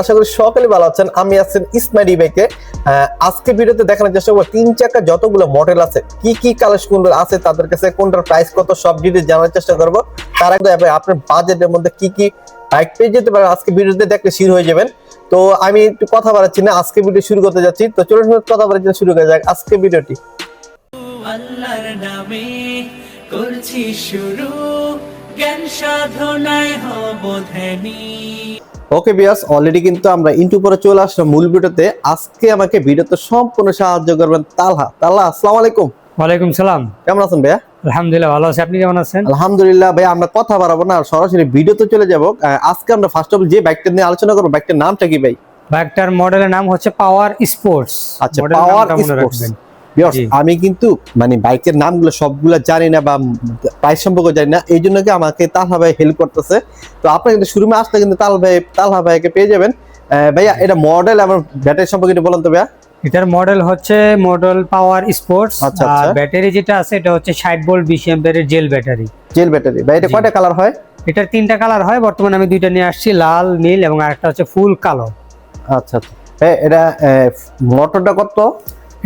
আশা করি সকলে ভালো আছেন। আমি আছেন ইসমাইল ইবেকে। আজকে ভিডিওতে দেখানোর চেষ্টা করব তিন চাকা যতগুলো মডেল আছে, কি কি কালেকশন আছে, তাদের কাছে কোনটার প্রাইস কত, সব ডিটেলস জানার চেষ্টা করব। তার আগে আপনার বাজেটের মধ্যে কি কি বাইক পেয়ে যেতে পারেন আজকে ভিডিওতে দেখলে শির হয়ে যাবেন। তো আমি একটু কথা বাড়াচ্ছি না, আজকে ভিডিও শুরু করতে যাচ্ছি। তো চলুন কথা বাড়াচ্ছি, শুরু করা যাক আজকে ভিডিওটি। আল্লাহর নামে করছি শুরু, জ্ঞান সাধনায় হব ওকে বিয়াস অলরেডি কিন্তু আমরা ইন্টু পরে চলে আসলাম মূল ভিডিওতে। আজকে আমাকে ভিডিওতে সম্পূর্ণ সাহায্য করবেন তালহা। তালহা আসসালামু আলাইকুম। ওয়ালাইকুম সালাম। কেমন আছেন ভাইয়া? আলহামদুলিল্লাহ ভালো আছি। আপনি কেমন আছেন? আলহামদুলিল্লাহ ভাই আমরা কথা বাড়াবো না আর সরাসরি ভিডিওতে চলে যাব। আজকে আমরা ফার্স্ট অফ যে বাইকটা নিয়ে আলোচনা করব বাইকটার নামটা কি ভাই? বাইকটার মডেলের নাম হচ্ছে পাওয়ার স্পোর্টস আচ্ছা পাওয়ার স্পোর্টস। আমি কিন্তু মানে বাইকের নামগুলো সবগুলো জানি না বা প্রাইস সম্পর্কে জানি না এই জন্য কি আমাকে তালহা ভাই হেল্প করতেছে। তো আপনি কিন্তু শুরুমে আসলে কিন্তু তাল ভাই তালহা ভাইকে পেয়ে যাবেন। ভাইয়া এটা মডেল এবং ব্যাটারি সম্পর্কে একটু বলুন তো ভাইয়া। এটার মডেল হচ্ছে মডেল পাওয়ার স্পোর্টস আচ্ছা, আর আচ্ছা। ব্যাটারি যেটা আছে এটা হচ্ছে 60 ভোল্ট 20 অ্যাম্পিয়ারের জেল ব্যাটারি জেল ব্যাটারি ভাই এটা। কয়টা কালার হয়? এটার তিনটা কালার হয় বর্তমানে আমি দুইটা নিয়ে আসছি লাল নীল এবং আরেকটা হচ্ছে ফুল কালো। আচ্ছা আচ্ছা। এটা মোটরটা কত?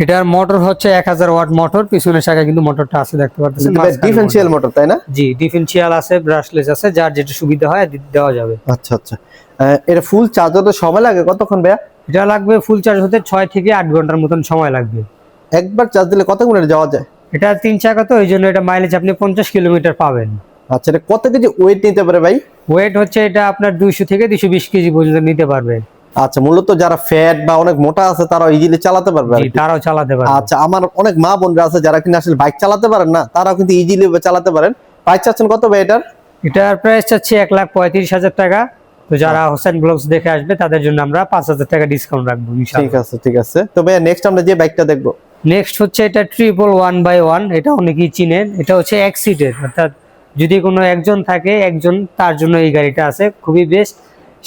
এটার মোটর হচ্ছে 1000 ওয়াট মোটর পিছনের শাখায় কিন্তু মোটরটা আছে দেখতে পাচ্ছেন ডিফারেন্সিয়াল মোটর। তাই না? জি ডিফারেন্সিয়াল আছে ব্রাশলেস আছে যার যেটা সুবিধা হয় দেওয়া যাবে। আচ্ছা আচ্ছা। এটা ফুল চার্জ হতে সময় লাগে কতক্ষণ ভাইয়া? এটা লাগবে ফুল চার্জ হতে 6 থেকে 8 ঘণ্টার মতন সময় লাগবে। একবার চার্জ দিলে কত মিনিট যাওয়া যায়? এটা তিন চাকা তো এই জন্য এটা মাইলেজ আপনি পঞ্চাশ কিলোমিটার পাবেন। আচ্ছা এটা কত কেজি ওয়েট নিতে পারে ভাই? ওয়েট হচ্ছে এটা আপনার দুইশো থেকে দুইশো বিশ কেজি পর্যন্ত নিতে পারবে। আচ্ছা মূলত যারা ফ্যাট বা অনেক মোটা আছে তারা ইজিলি চালাতে পারবে তারাও চালাতে পারবে। আচ্ছা আমার অনেক মা বোনরা আছে যারা কিনা আসলে বাইক চালাতে পারেন না তারাও কিন্তু ইজিলি চালাতে পারেন। প্রাইস চাচ্ছেন কত ভাই এটার? এটার প্রাইস চাচ্ছি এক লাখ পঁয়ত্রিশ হাজার টাকা। তো যারা হোসেন ব্লগস দেখে আসবে তাদের জন্য আমরা পাঁচ হাজার টাকা ডিসকাউন্ট রাখব ঠিক আছে ঠিক আছে। তো ভাইয়া নেক্সট আমরা যে বাইকটা দেখব। নেক্সট হচ্ছে এটা ট্রিপল ওয়ান বাই ওয়ান এটা অনেকেই চিনেন। এটা হচ্ছে এক সিটের অর্থাৎ যদি কোনো একজন থাকে একজন তার জন্য এই গাড়িটা আছে খুবই বেস্ট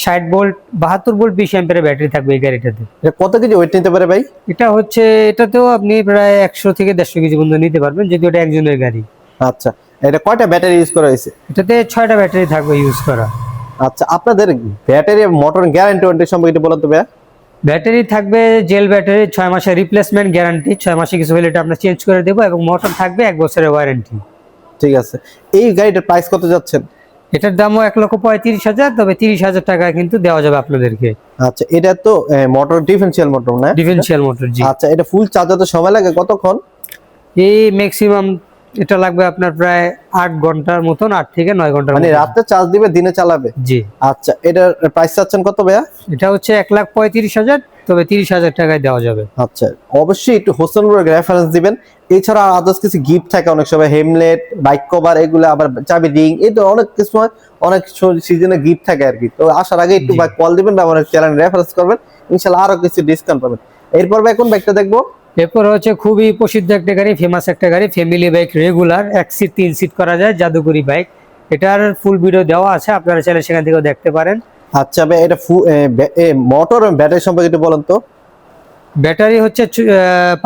ষাট ভোল্ট বাহাত্তর ভোল্ট বিশ অ্যাম্পের ব্যাটারি থাকবে এই গাড়িটাতে। এটা কত কেজি ওয়েট নিতে পারে ভাই? এটা হচ্ছে এটাতেও আপনি প্রায় একশো থেকে দেড়শো কেজি পর্যন্ত নিতে পারবেন যদি ওটা একজনের গাড়ি। আচ্ছা এটা কয়টা ব্যাটারি ইউজ করা হয়েছে? এটাতে ছয়টা ব্যাটারি থাকবে ইউজ করা। আচ্ছা আপনাদের ব্যাটারি মোটর গ্যারান্টি ওয়ারেন্টি সম্পর্কে একটু বলুন তো ভাইয়া। ব্যাটারি থাকবে জেল ব্যাটারি ছয় মাসের রিপ্লেসমেন্ট গ্যারান্টি ছয় মাসে কিছু হলে এটা আমরা চেঞ্জ করে দেবো এবং মোটর থাকবে এক বছরের ওয়ারেন্টি ঠিক আছে এই গাড়িটার প্রাইস কত যাচ্ছেন? এটার দামও এক লক্ষ পঁয়ত্রিশ হাজার তবে তিরিশ হাজার টাকা কিন্তু দেওয়া যাবে আপনাদেরকে। আচ্ছা এটা তো মোটর ডিফারেন্সিয়াল মোটর না? ডিফেন্সিয়াল মোটর জি। আচ্ছা এটা ফুল চার্জ হতে সময় লাগে কতক্ষণ? এই ম্যাক্সিমাম এটা লাগবে আপনার প্রায় আট ঘণ্টার মতন আট থেকে নয় ঘণ্টার মানে। রাতে চার্জ দিবে দিনে চালাবে? জি। আচ্ছা এটার প্রাইস চাচ্ছেন কত ভাইয়া? এটা হচ্ছে এক লাখ পঁয়ত্রিশ হাজার তবে তিরিশ হাজার টাকায় দেওয়া যাবে। আচ্ছা অবশ্যই একটু হোসেন রেফারেন্স দিবেন। এছাড়া আদার্স কিছু গিফট থাকে অনেক সময় হেমলেট বাইক কভার এগুলো আবার চাবি রিং এই তো অনেক কিছু অনেক সিজনে গিফট থাকে আর কি তো আসার আগে একটু কল দিবেন বা আমার চ্যানেল রেফারেন্স করবেন ইনশাল্লাহ আরও কিছু ডিসকাউন্ট পাবেন। এরপর কোন বাইকটা দেখব? এরপর হচ্ছে খুবই প্রসিদ্ধ একটা গাড়ি ফেমাস একটা গাড়ি ফ্যামিলি বাইক রেগুলার এক সিট তিন সিট করা যায় জাদুকরি বাইক এটার ফুল ভিডিও দেওয়া আছে আপনারা চাইলে সেখান থেকেও দেখতে পারেন। আচ্ছা ভাই এটা মোটর ব্যাটারি সম্পর্কে একটু বলেন তো। ব্যাটারি হচ্ছে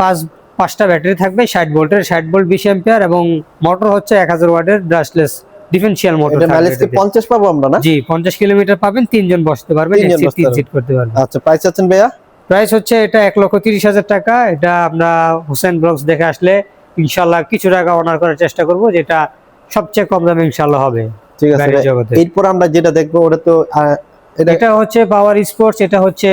পাঁচ পাঁচটা ব্যাটারি থাকবে ষাট ভোল্টের ষাট ভোল্ট বিশ অ্যাম্পিয়ার এবং মোটর হচ্ছে এক হাজার ওয়াটের ব্রাশলেস ডিফেন্সিয়াল মোটর এটা মাইলেজ কি পাবো আমরা না? জি পঞ্চাশ কিলোমিটার পাবেন তিনজন বসতে পারবেন তিন সিট করতে পারবেন। আচ্ছা প্রাইস চাচ্ছেন ভাইয়া? প্রাইস হচ্ছে এটা এক লক্ষ তিরিশ হাজার টাকা। এটা আমরা হোসেন ব্লগস দেখে আসলে ইনশাল্লাহ কিছু টাকা অনার করার চেষ্টা করব যেটা সবচেয়ে কম দামে ইনশাল্লাহ হবে ঠিক আছে। এরপর আমরা যেটা দেখব ওটা তো এটা হচ্ছে পাওয়ার স্পোর্টস এটা হচ্ছে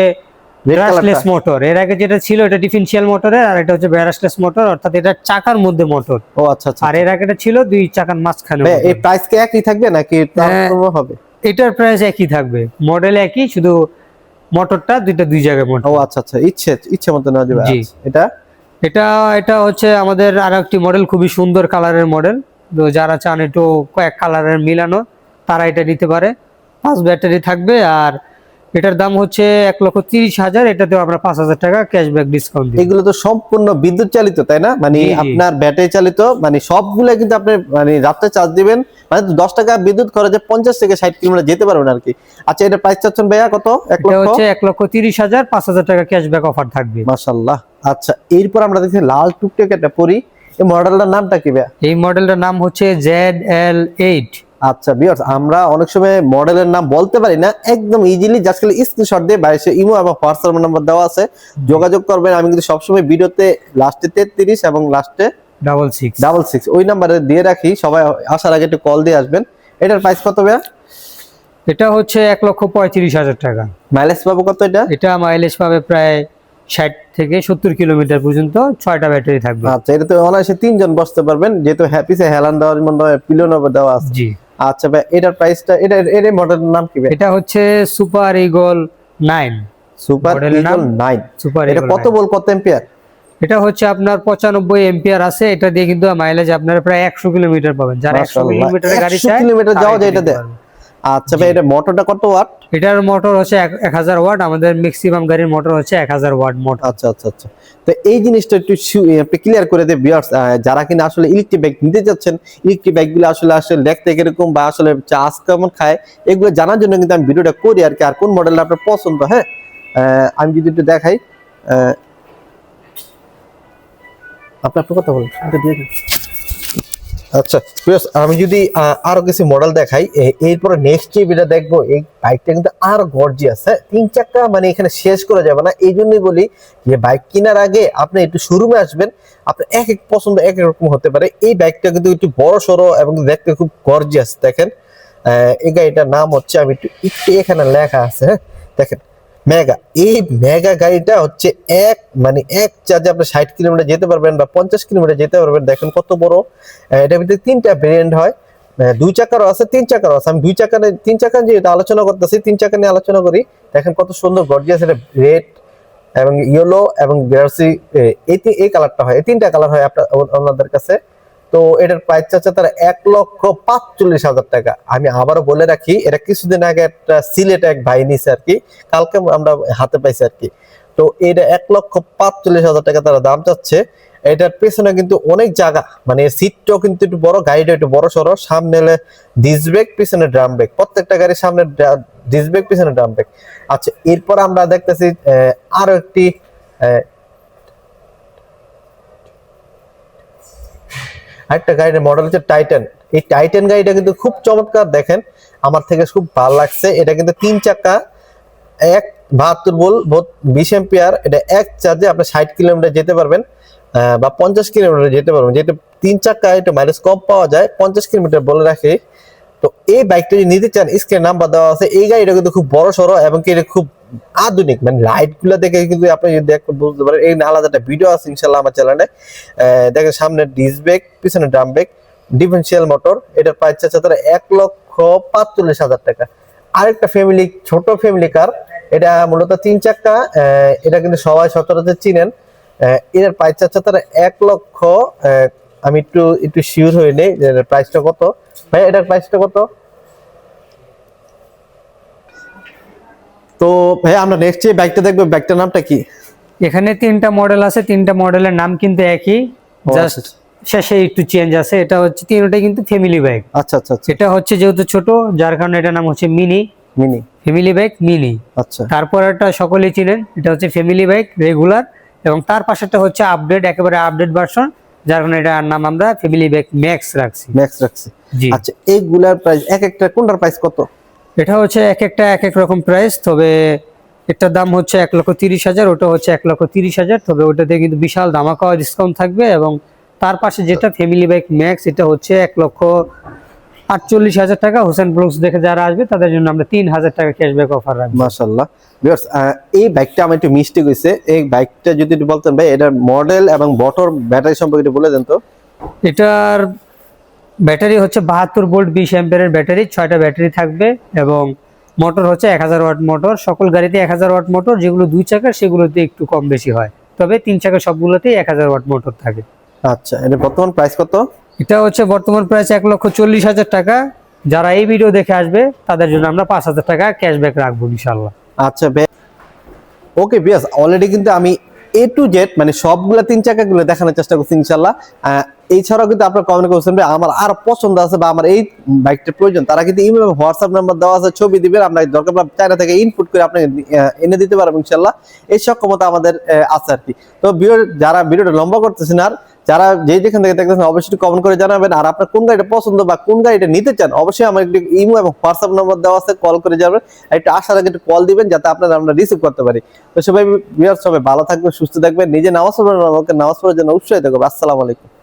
ব্রাশলেস মোটর এর আগে যেটা ছিল এটা ডিফেন্সিয়াল মোটরের আর এটা হচ্ছে ব্রাশলেস মোটর অর্থাৎ এটা চাকার মধ্যে মোটর ও আচ্ছা আচ্ছা। আর এর আগে এটা ছিল দুই চাকার মাঝখানে এই প্রাইস কি একই থাকবে নাকি তারতম্য হবে? এটার প্রাইস একই থাকবে। মডেল একই শুধু মোটরটা দুইটা দুই জায়গায় মোটর। ও আচ্ছা আচ্ছা ইচ্ছে ইচ্ছে মতো নেওয়া যাবে। আচ্ছা, এটা? এটা এটা হচ্ছে আমাদের আর একটি মডেল খুবই সুন্দর কালারের মডেল তো যারা চান একটু কয়েক কালারের মিলানো তারা এটা নিতে পারে। পাঁচ ব্যাটারি থাকবে আর এটার দাম হচ্ছে এক লক্ষ তিরিশ হাজার এটাতেও আমরা পাঁচ হাজার টাকা ক্যাশব্যাক ডিসকাউন্ট দিই। এগুলো তো সম্পূর্ণ বিদ্যুৎ চালিত তাই না? মানে। আপনার ব্যাটারি চালিত মানে সবগুলো কিন্তু আপনি মানে রাত্রে চার্জ দিবেন। মানে দশ টাকা বিদ্যুৎ খরচে পঞ্চাশ থেকে ষাট কিলোমিটার যেতে পারবেন আর কি। আচ্ছা এটা প্রাইস চাচ্ছেন ভাইয়া কত? এক লক্ষ? হচ্ছে এক লক্ষ তিরিশ হাজার পাঁচ হাজার টাকা ক্যাশব্যাক অফার থাকবে। মাশাল্লাহ আচ্ছা এরপর আমরা দেখছি লাল টুকটাক একটা পরি। এই মডেলটার নামটা কি ভাইয়া? এই মডেলটার নাম হচ্ছে জেড এল এইট আচ্ছা বিয়ার্স আমরা অনেক সময় মডেলের নাম বলতে পারি না একদম ইজিলি জাস্ট খালি স্ক্রিনশট দিয়ে বাইরে ইমো এবং হোয়াটসঅ্যাপ নাম্বার দেওয়া আছে। যোগাযোগ করবেন আমি কিন্তু সবসময় ভিডিওতে লাস্টে তেত্রিশ এবং লাস্টে ডাবল সিক্স ডাবল সিক্স ওই নাম্বারে দিয়ে রাখি সবাই আসার আগে একটু কল দিয়ে আসবেন। এটার প্রাইস কত ভাইয়া? এটা হচ্ছে এক লক্ষ পঁয়ত্রিশ হাজার টাকা। মাইলেজ পাবো কত এটা? এটা মাইলেজ পাবে প্রায় ষাট থেকে সত্তর কিলোমিটার পর্যন্ত ছয়টা ব্যাটারি থাকবে। আচ্ছা এটা তো অনায়াসে তিনজন বসতে পারবেন যেহেতু হ্যাপিসে হেলান দেওয়ার মনে হয় পিলো নম্বর দেওয়া আছে। জি। আচ্ছা ভাই এটার প্রাইসটা এটা এর মডেলের নাম কি ভাই? এটা হচ্ছে super eagle 9 super? Eagle 9 super এটা কত বল কত एंपিয়ার এটা হচ্ছে আপনার 95 एंपিয়ার আছে এটা দিয়ে কিন্তু মাইলেজ আপনার প্রায় একশো কিলোমিটার পাবেন। যারা একশো মাশাআল্লাহ, কিলোমিটারের গাড়ি 100 চায় কিলোমিটার তারা যাওয়া যায় এটা এটা দিয়ে? আচ্ছা ভাই এটা মোটরটা কত ওয়াট? এটার মোটর হচ্ছে এক হাজার ওয়াট আমাদের ম্যাক্সিমাম গাড়ির মোটর হচ্ছে এক হাজার ওয়াট মোটর। আচ্ছা আচ্ছা আচ্ছা। তো এই জিনিসটা একটু আপনি ক্লিয়ার করে দেয় ভিউয়ার্স যারা কিনা আসলে ইলেকট্রিক বাইক নিতে যাচ্ছেন ইলেকট্রিক বাইকগুলো আসলে আসলে দেখতে এরকম বা আসলে চার্জ কেমন খায় এগুলো জানার জন্য কিন্তু আমি ভিডিওটা করি আর কি আর কোন মডেলটা আপনার পছন্দ হ্যাঁ? আমি যদি একটু দেখাই আপনি আপনার কথা বলুন দিয়ে দিন। আচ্ছা আমি যদি আরও কিছু মডেল দেখাই এরপরে নেক্সট যে যেটা দেখব, এই বাইকটা কিন্তু আরও গর্জিয়াস হ্যাঁ? তিন চাকা মানে এখানে শেষ করা যাবে না। এই জন্যই বলি যে বাইক কেনার আগে আপনি একটু শোরুমে আসবেন, আপনার এক এক পছন্দ এক এক রকম হতে পারে। এই বাইকটা কিন্তু একটু বড় সড়ো এবং দেখতে খুব গর্জিয়াস দেখেন। এই গাড়িটার নাম হচ্ছে, আমি একটু একটু এখানে লেখা আছে হ্যাঁ? দেখেন মেগা। এই মেগা গাড়িটা হচ্ছে এক মানে এক চার্জে আপনি ষাট কিলোমিটার যেতে পারবেন বা পঞ্চাশ কিলোমিটার যেতে পারবেন। দেখেন কত বড়। এটার ভিতরে তিনটা ভেরিয়েন্ট হয়। দুই চাকারও আছে, তিন চাকারও আছে। আমি দুই চাকা তিন চাকা যেহেতু আলোচনা করতেছি, তিন চাকা নিয়ে আলোচনা করি। দেখেন কত সুন্দর গর্জিয়াস এটা রেড এবং ইয়েলো এবং জার্সি এই এই কালারটা হয়। এই তিনটা কালার হয় আপনার ওনাদের কাছে। তো এটার প্রাইস চাচ্ছে তারা এক লক্ষ পাঁচচল্লিশ হাজার টাকা। আমি আবারও বলে রাখি, এটা কিছুদিন আগে একটা সিলেট এক ভাই নিছে আর কি, কালকে আমরা হাতে পাইছি আর কি। তো এটা এক লক্ষ পাঁচচল্লিশ হাজার টাকা তারা দাম চাচ্ছে। এটার পেছনে কিন্তু অনেক জায়গা মানে সিটটাও কিন্তু একটু বড়, গাড়িটা একটু বড় সড়ো। সামনে ডিস ব্রেক পিছনে ড্রাম ব্রেক প্রত্যেকটা গাড়ির সামনে ডিস ব্রেক পিছনে ড্রাম ব্রেক আচ্ছা এরপর আমরা দেখতেছি আরও একটি আরেকটা গাড়ির মডেল হচ্ছে টাইটান এই টাইটান গাড়িটা কিন্তু খুব চমৎকার দেখেন। আমার থেকে খুব ভালো লাগছে। এটা কিন্তু তিন চাকা, এক বাহাত্তর বল বিশ এম্পিয়ার এটা এক চার্জে আপনি ষাট কিলোমিটার যেতে পারবেন বা পঞ্চাশ কিলোমিটার যেতে পারবেন। যেহেতু তিন চাকা এটা মাইলেজ কম পাওয়া যায়, পঞ্চাশ কিলোমিটার বলে রাখি। তো এই বাইকটা যদি নিতে চান স্ক্রিন নাম্বার দেওয়া আছে। এই গাড়িটা কিন্তু খুব বড় সড়ো এবং কি এটা খুব আধুনিক মানে লাইটগুলো দেখে কিন্তু আপনি যদি দেখতে বুঝতে পারেন, এই আলাদা একটা ভিডিও আছে ইনশাল্লাহ আমার চ্যানেলে দেখেন সামনে ডিস ব্রেক পিছনে ড্রাম ব্রেক ডিফারেন্সিয়াল মোটর এটার প্রাইস চাচ্ছে তারা এক লক্ষ পাঁচচল্লিশ হাজার টাকা। আরেকটা ফ্যামিলি ছোট ফ্যামিলি কার এটা মূলত তিন চাকা এটা কিন্তু সবাই সচরাচর চিনেন। এটার প্রাইস চাচ্ছে তারা এক লক্ষ আমি একটু একটু শিওর হয়ে নেই প্রাইসটা কত। ভাই, এটার প্রাইসটা কত? তো ভাই আমরা নেক্সট যে বাইকটা দেখব বাইকটার নামটা কি? এখানে তিনটা মডেল আছে তিনটা মডেলের নাম কিন্তু একই। জাস্ট আচ্ছা। শেষে একটু চেঞ্জ আছে। এটা হচ্ছে তিনটাই কিন্তু ফ্যামিলি আচ্ছা আচ্ছা আচ্ছা। এটা হচ্ছে যেহেতু ছোট যার কারণে এটা নাম হচ্ছে mini mini family bike mini আচ্ছা। তারপর একটা সকলেই চিনেন এটা হচ্ছে ফ্যামিলি বাইক রেগুলার এবং তার পাশেটা হচ্ছে আপডেট একেবারে আপডেট ভার্সন যার কারণে এটার নাম আমরা ফ্যামিলি বাইক ম্যাক্স রাখছি। ম্যাক্স রাখছি। জি। আচ্ছা এইগুলার প্রাইস এক একটা কোনটার প্রাইস কত? এটা হচ্ছে এক একটা এক এক রকম প্রাইস তবে এটার দাম হচ্ছে এক লক্ষ তিরিশ হাজার ওটা হচ্ছে এক লক্ষ তিরিশ হাজার তবে ওটাতে কিন্তু বিশাল ধামাকা ডিসকাউন্ট থাকবে এবং তার পাশে যেটা ফ্যামিলি বাইক ম্যাক্স এটা হচ্ছে এক লক্ষ আটচল্লিশ হাজার টাকা। হোসেন ব্লগস দেখে যারা আসবে তাদের জন্য আমরা তিন হাজার টাকা ক্যাশব্যাক অফার রাখব। মাশাআল্লাহ। ভিউয়ার্স এই বাইকটা আমার একটু মিষ্টি হয়েছে এই বাইকটা যদি বলতেন ভাই এটার মডেল এবং বটর ব্যাটারি সম্পর্কে বলে দেন তো। এটার ব্যাটারি হচ্ছে বাহাত্তর ভোল্ট বিশ অ্যাম্পিয়ারের ব্যাটারি ছয়টা ব্যাটারি থাকবে এবং মোটর হচ্ছে এক হাজার ওয়াট মোটর। সকল গাড়িতে এক হাজার ওয়াট মোটর যেগুলো দুই চাকার সেগুলোতে একটু কম বেশি হয়। তবে তিন চাকার সবগুলোতেই এক হাজার ওয়াট মোটর থাকে। আচ্ছা এটা বর্তমান প্রাইস কত? এটা হচ্ছে বর্তমান প্রাইস এক লক্ষ চল্লিশ হাজার টাকা। যারা এই ভিডিও দেখে আসবে তাদের জন্য আমরা পাঁচ হাজার টাকা ক্যাশব্যাক রাখব ইনশাল্লাহ আচ্ছা ওকে বিয়াস অলরেডি কিন্তু আমি এ টু জেড মানে সবগুলা তিন চাকাগুলো দেখানোর চেষ্টা করছি ইনশাল্লাহ এছাড়াও কিন্তু আপনার কমেন্ট করছেন, ভাই, আমার আর পছন্দ আছে বা আমার এই বাইকটা প্রয়োজন। তারা কিন্তু ইমেল হোয়াটসঅ্যাপ নাম্বার দেওয়া আছে, ছবি দিবেন, আমরা দরকার পড়লে চায়না থেকে ইনপুট করে আপনাকে এনে দিতে পারবেন ইনশাল্লাহ এই সক্ষমতা আমাদের আছে আর কি। তো ভিডিও যারা ভিডিওটা লম্বা করতেছেন আর যারা যে যেখান থেকে দেখতেছেন, অবশ্যই কমেন্ট করে জানাবেন। আর আপনার কোন গাড়িটা পছন্দ বা কোন গাড়িটা নিতে চান, অবশ্যই আমার একটি ইমো এবং হোয়াটসঅ্যাপ নম্বর দেওয়া আছে কল করে যাবেন একটু আসার আগে একটু কল দিবেন, যাতে আপনার আমরা রিসিভ করতে পারি। তো সবাই বিয়ার সবাই ভালো থাকবে সুস্থ থাকবেন। নিজে নামাজ পড়বেন আমাকে নামাজ পড়ার জন্য উৎসাহিত করবেন। আসসালামু আলাইকুম।